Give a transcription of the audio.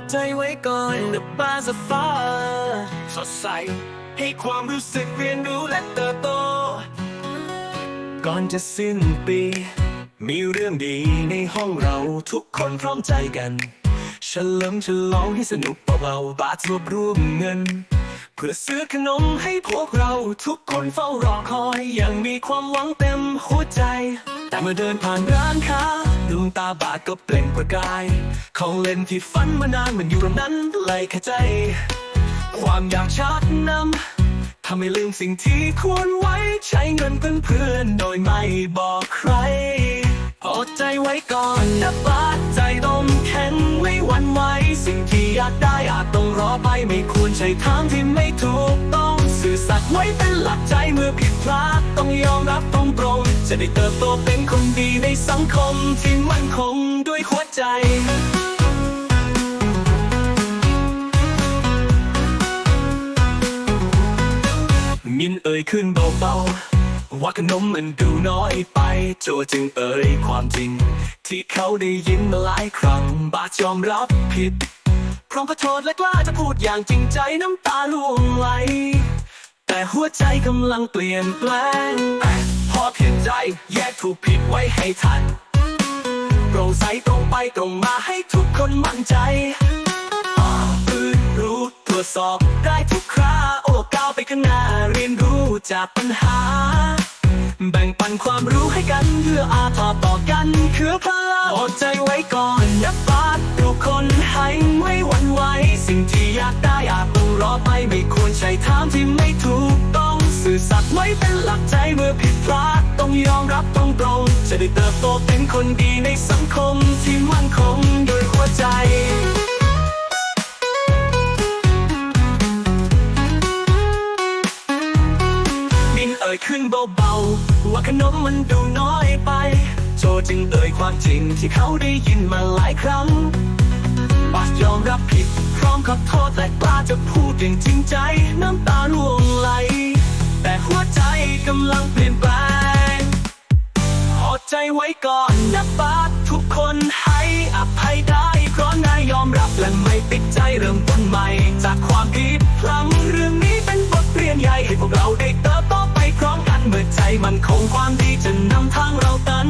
ดใจไว้ก่อนนะป้าสฟ้าสดใส ให้ความรู้สึกเรียนรู้และเติบโต ก่อนจะสิ้นปี มีเรื่องดีในห้องเราทุกคนพร้อมใจกันเฉลิมฉลองให้สนุกเบาๆบาทรวบรวมเงิน เพื่อซื้อขนมให้พวกเราทุกคนเฝ้ารอคอยอย่างมีความหวังเต็มหัวใจ แต่เมื่อเดินผ่านร้านค้า ดวงตาบาดก็เปล่งประกาย ของเล่นที่ฝันมานานมันอยู่ตรงนั้นเลยแค่ใจ ความอยากชักนำทำให้ลืมสิ่งที่ควรไว้ใช้เงินเพื่อนๆโดยไม่บอกใครอดใจไว้ก่อนนะบาดใจต้องแข็งไม่หวั่นไหวสิ่งที่อยากได้อาจต้องรอไปไม่ควรใช้ทางที่ไม่ถูกต้อง สื่อสัตย์ไว้เป็นหลักใจเมื่อผิดพลาด จะได้เติบโตเป็นคนดีในสังคมที่มั่นคงด้วยหัวใจมินเอ่ยขึ้นเบาๆว่าขนมมันดูน้อยไป โจจึงเอ่ยความจริง ที่เขาได้ยินมาหลายครั้ง บาดยอมรับผิด พร้อมขอโทษและกล้าจะพูดอย่างจริงใจน้ำตาล่วงไหล แต่หัวใจกำลังเปลี่ยนแปลง อเพียงใจ แยกถูกผิดไว้ให้ทันโปร่งใสตรงไปตรงมาให้ทุกคนมั่นใจตื่นรู้ตรวจสอบได้ทุกคราโอ้ก้าวไปข้างหน้าเรียนรู้จากปัญหา แบ่งปันความรู้ให้กันเพื่ออาทอต่อกันคือพลังอดใจไว้ก่อนนะบาดทุกคนให้ไม่หวั่นไหวสิ่งที่อยากได้อาจต้องรอไปไม่ควรใช้ทางที่ไม่ถูกต้อง สื่อสัตย์ไว้เป็นหลักใจเมื่อผิดพลาดต้องยอมรับตรงตรงจะได้เติบโตเป็นคนดีในสังคมที่มั่นคงโดยหัวใจมินเอ่ยขึ้นเบาๆว่าขนมมันดูน้อยไป โจจึงเอ่ยความจริงที่เขาได้ยินมาหลายครั้งบาสยอมรับผิดพร้อมขอโทษและกล้าจะพูดอย่างจริงใจ น้ำตาล่วงไหล กำลังเปลี่ยนแปลงอดใจไว้ก่อนนะบาสทุกคนให้อภัยได้ เพราะนายยอมรับและไม่ปิดใจเริ่มต้นใหม่ จากความผิดพลั้งเรื่องนี้เป็นบทเรียนใหญ่ให้พวกเราได้เติบโตไปพร้อมกันเมื่อใจมันคงความดีจะนำทางเราตัน